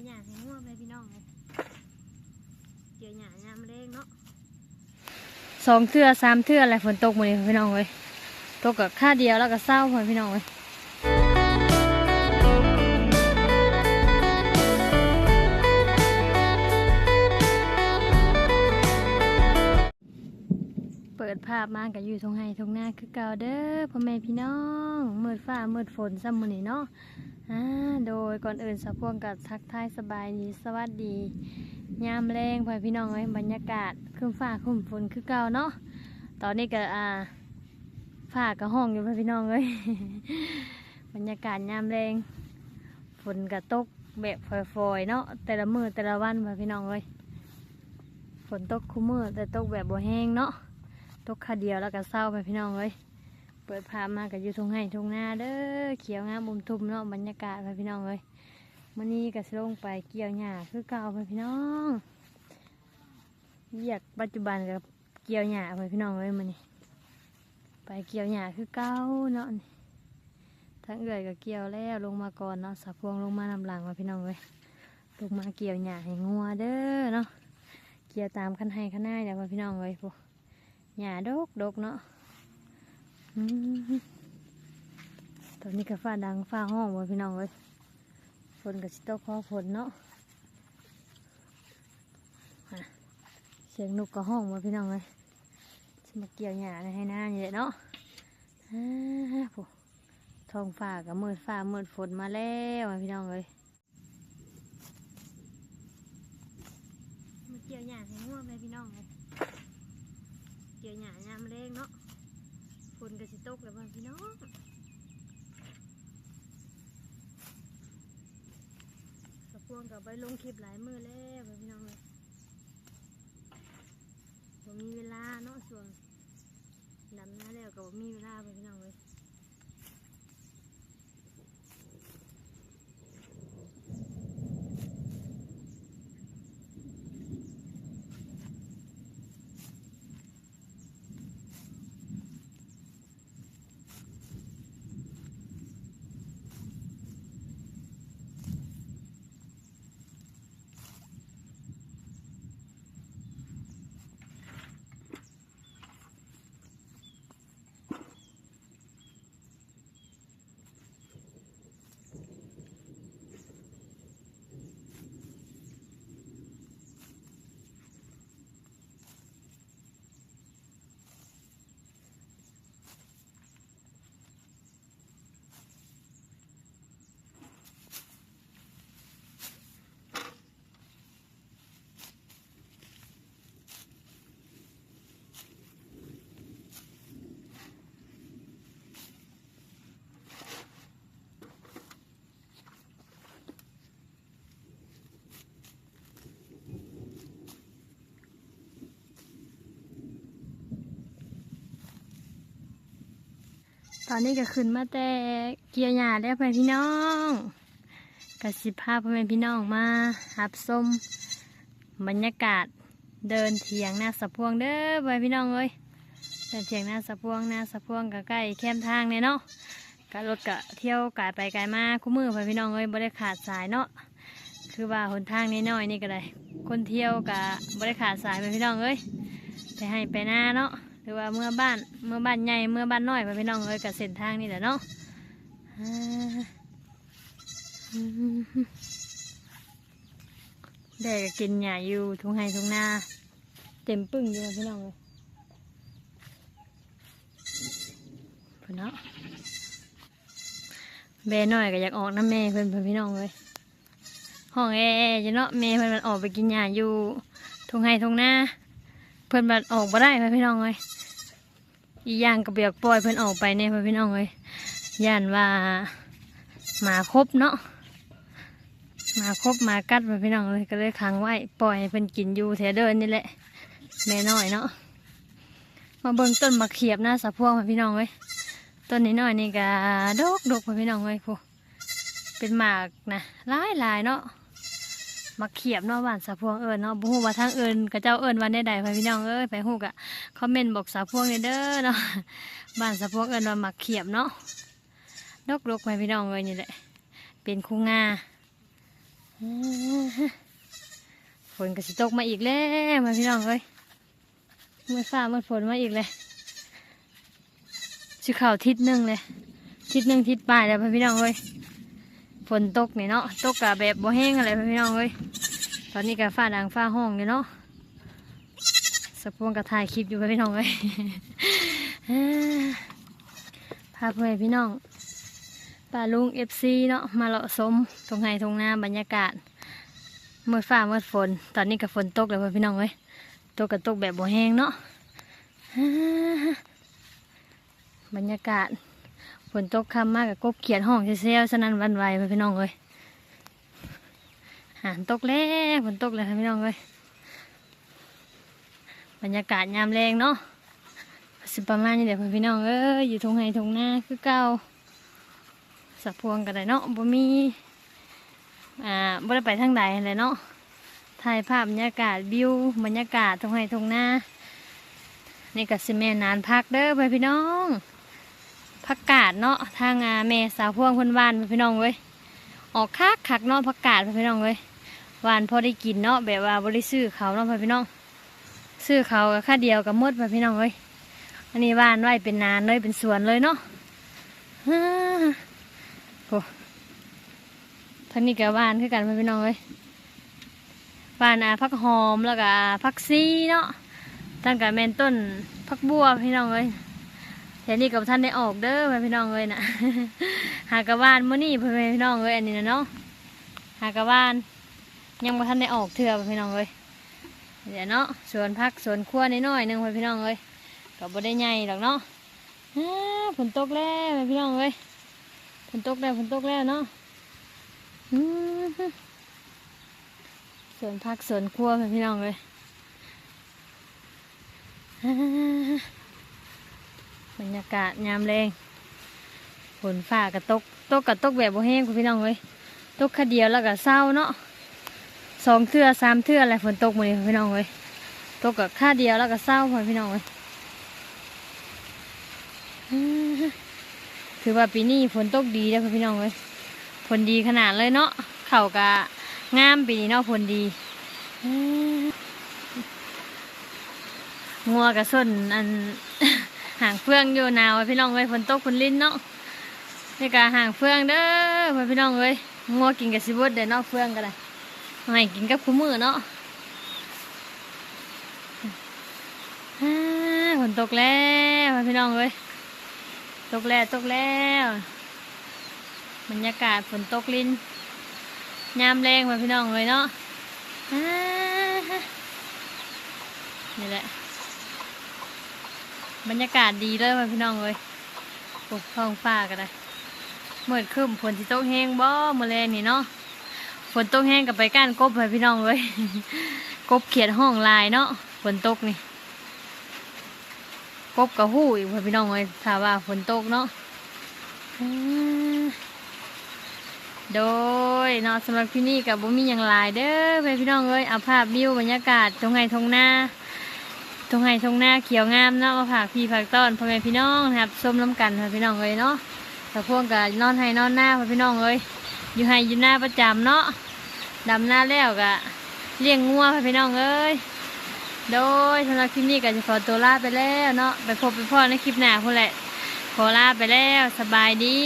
ยวหญ้าให้ง่วงเลยพี่น้องเลยเกี่ยวหญ้ายามแรงเนาะสองเทื่อสามเทื่ออะไรฝนตกหมดเลยพี่น้องเลยตกกับค่าเดียวแล้วก็เศร้าพอพี่น้องเลยเปิดภาพมากับอยู่ทงไห้ทงหน้าคือเก่าเด้อพ่อแม่พี่น้องเมืดฟ้ามืดฝนซ้ำมือนี่เนาะ อ่าโดยก่อนอื่นสะพวงกับทักทายสบายดีสวัสดี ยามแรงพ่อพี่น้องเอ้ยบรรยากาศครึ้มฟ้าครึ้มฝนคือเก่าเนาะตอนนี้ก็อ่าฟ้าก็ห้องอยู่พ่อพี่น้องเอ้ยบรรยากาศยามแรงฝนก็ตกแบบฟอยๆเนาะแต่ละมือแต่ละวันพ่อพี่น้องเอ้ยฝนตกคู่มือแต่ตกแบบบ่แห้งเนาะตกคาเดียวแล้วก็เศร้าพ่อพี่น้องเอ้ย ปิดภาพมากับอยู่ทงไห้ทงหน้าเด้อเขียวงามบุมทุ่มเนาะบรรยากาศพี่น้องเอ้ยมื่อนี้ก็สิลงไปเกี่ยวหญ้าคือเก่าเพื่อนพี่น้องเรียกปัจจุบันกับเกี่ยวหญ้าเพื่อนพี่น้องเลยมื่อนี้ไปเกี่ยวหญ้าคือเก่าเนาะทั้งเอื่อยก็เกี่ยวแล้วลงมาก่อนเนาะสะพวงลงมานำหลังมาพี่น้องเลยลงมาเกี่ยวหญ้าให้งัวเด้อเนาะเกี่ยวตามคันให้คันหน้าเดี๋ยวเพื่อนพี่น้องเลยพวกหญ้าดกดกเนาะ ตอนนี้ก็ฟ้าดังฟ้าห้องเพื่พี่น้องเลยฝนกับสิตกพอฝนเนาะเสียงนกก็ห้องมาพี่น้องเลยสิมาเกี่ยวหญ้าในให้หน้านี่แหละเนาะผู้ท้องฟ้ากับมืดฟ้ามืดฝนมาแล้วอะพี่น้องเลยมาเกี่ยวหญ้าให้ง่วงเลยพี่น้องเลยเกี่ยวหญ้ายามแรงเนาะ ฝนกระสิตกแล้วพ่อพี่น้องสะพวงกับไปลงคลิปหลายมือแล้วพี่น้องเลยผมมีเวลาเนาะส่วนดำหน้าแล้วก็บ่มีเวลาพี่น้องเลย ตอนนี้ก็ขึ้นมาแต่เกี่ยวหญ้าแล้วพ่อพี่น้องกสิพาพ่อแม่พี่น้องมาหับส้มบรรยากาศเดินเถียงหน้าสะพวงเด้อพ่อแม่พี่น้องเอ้ยเดินเถียงหน้าสะพวงหน้าสะพวงก็ใกล้แคมทางเนี่ยเนาะก็รถก็เที่ยวกายไปไกลมาคู่มือพ่อแม่พี่น้องเอ้ยบ่ได้ขาดสายเนาะคือว่าหนทางนี้น้อยๆนี่ก็ได้คนเที่ยวก็บ่ได้ขาดสายพ่อแม่พี่น้องเอ้ยไปให้ไปหน้าเนาะ หรือว่าเมื่อบ้านเมื่อบ้านใหญ่เมื่อบ้านน้อยไปพี่น้องเอ้ยกับเส้นทางนี่แหละเนาะอ่าอืมได้กกินหญ้าอยู่ทุ่งไร่ทุ่งนาเต็มปึ้งอยู่พี่น้องเลยเพื่นเนาะแบน้อยก็อยากออกน้ำแม่เพื่อนเพื่อนพี่น้องเลยห้องแอร์จะเนาะแม่เพื่อนมันออกไปกินหญ้าอยู่ทุ่งไร่ทุ่งนาเพื่อนบัดออกมาได้เพื่อนพี่น้องเลย อีอย่างก็เบียกปล่อยเพื่อนออกไปเนี่ยเพื่อนพี่น้องเลยย่านว่าหมาครบเนาะหมาครบหมากัดเพื่อนพี่น้องเลยก็เลยขังไว้ปล่อยเพื่อนกินอยู่แถวเดินนี่แหละแม่น้อยเนาะมาเบิ่งต้นมะเขียบหน้าสะพวงเพื่อนพี่น้องเลยต้นนี้น้อยนี่ก็ดกดกเพื่อนพี่น้องเลยพูเป็นหมากนะหลายหลายเนาะ มาเขียบเนาะบ้านสาพวงเอิญเนาะบ่ฮู้ว่าทางเอิญกับเจ้าเอิญวันใดๆไปพี่น้องเอ้ยไปฮู้กะคอมเมนต์บอกสาพวงเด้อเนาะบ้านสาพวงเอิญว่ามาเขียบเนาะดกๆไปพี่น้องเอ้ยนี่แหละเป็นคูงาฝนก็สิตกมาอีกแล้วมาพี่น้องเอ้ยเมื่อฟ้าเมื่อฝนมาอีกเลยชิข่าวทิศหนึ่งเลยทิศหนึ่งทิศปลายแล้วพี่น้องเอ้ย ฝนตกนี่เนาะตกกะแบบบ่แห้งอะไรพี่น้องเอ้ยตอนนี้กะฟ้าดังฟ้าห้องอยู่เนาะสักพวงกะถ่ายคลิปอยู่พี่น้องเอ้ยพาเพื่อนพี่น้องป้าลุงเอฟซีเนาะมาเลาะสมตรงไห้ตรงหน้าบรรยากาศเมื่อฟ้าเมื่อฝน ตอนนี้กับฝนตกแล้วพี่น้องเอ้ยตกกับตกแบบบ่แห้งเนาะบรรยากาศ ฝนตกค่ำมากกับกบเขียนห้องเซลสนั่นวันไหวเพื่อนพี่น้องเอ้ยหานตกแล้วฝนตกแล้วพี่น้องเอ้ยบรรยากาศยามแรงเนาะสิประมาณนี้เดี๋ยวพี่น้องเอ้ยอยู่ทงไห้ทงหน้าคือเก่าสักพวงกันได้เนาะบ่มีอ่าบ่ได้ไปทางใดเลยเนาะถ่ายภาพบรรยากาศวิวบรรยากาศทงไห้ทงหน้านี่ก็สิแม่นานพักเด้อไปพี่น้อง พักกาดเนาะทางอาแม่สาวพ่วงคนหวานพี่น้องเว้ยออกคักคักเนาะพักกาดพี่น้องเว้ยหวานพอได้กินเนาะแบบว่าบ่ได้ซื้อเขาเนาะพี่น้อง ซื้อเขาก็ค่าเดียวกับมดพี่น้องเว้ยอันนี้บ้านไว้เป็นนานเลยเป็นสวนเลยเนาะฮ่าโอ้ท่านี้กับบ้านคือกันพี่น้องเลยบ้านอาพักหอมแล้วก็พักซีเนาะตั้งแต่แมนต้นพักบัวพี่น้องเลย แต่นี่กับท่านได้ออกเด้อพี่น้องเลยนะหากระบ้านมื่อนี้พี่น้องเลยอันนี้นะเนาะหากระบ้านยังบ่ท่านได้ออกเถื่อพี่น้องเลยเดี๋ยวเนาะสวนพักสวนครัวน้อยๆหนึงพี่น้องเลยก็บ่ได้ใหญ่หรอกเนาะฝนตกแล้วพี่น้องเอ้ยฝนตกแล้วฝนตกแล้วเนาะสวนพักสวนครัวพี่น้องเอ้ย บรรยากาศยามแรงฝนฟ้ากระตกตกกระตกแบบโบแห้งคุณพี่น้องเอ้ยตกแค่เดียวแล้วก็เศร้าเนาะสองเทื่อสามเทื่ออะไรฝนตกหมดเลยพี่น้องเอ้ยตกกับค่าเดียวแล้วก็เศร้าพอพี่น้องเอ้ยถือว่าปีนี้ฝนตกดีแล้วพี่น้องเลยฝนดีขนาดเลยเนาะเข่ากะงามปีนี้เนาะฝนดีงัวกระส้นอัน ห่างเฟืองอยู่หนาวพี่น้องเลยฝนตกฝนลิ้นเนาะนี่กะห่างเฟืองเด้อพี่น้องเลยงัวกินกับสิบดเด้อนาะเฟืองกันเลยให้กินกับคู่มือเนาะอ่าฝนตกแล้วพี่น้องเลยตกแล้วตกแล้วบรรยากาศฝนตกลินยามแรงมาพี่น้องเลยเนาะนี่แหละ บรรยากาศดีเลยมาพี่น้องเลยปกท้องฟ้ากันเลยเมื่อคืนฝนที่ตกแห้งบ่เมื่อแรงนี่เนาะ ฝนตกแห้งกับไปก้านกบไปพี่น้องเลยกบเขียนห้องลายเนาะ ฝนตกนี่ กบกับหู้อีกเพื่อนพี่น้องเลยถ้าว่าฝนตกเนาะโดยเนาะสำหรับที่นี่กับบุมีอย่างลายเด้อเพื่อนพี่น้องเลยเอาภาพวิวบรรยากาศตรงไห้ตรงหน้า ตรงไห้ตรงหน้าเขียวงามเนาะมาฝากพี่ฝากต้อนพ่อแม่พี่น้องนะครับส้มน้ำกันพ่อพี่น้องเลยเนาะแต่พวกกับนอนให้นอนหน้าพ่อพี่น้องเลยอยู่ให้อยู่หน้าประจำเนาะดำหน้าแล้วกะเลี้ยงงัวพ่อพี่น้องเอ้ยโดยสำหรับคลิปนี้ก็จะขอตัวลาไปแล้วเนาะไปพบไปพ่อในคลิปหน้าคนแหละขอลาไปแล้วสบายดี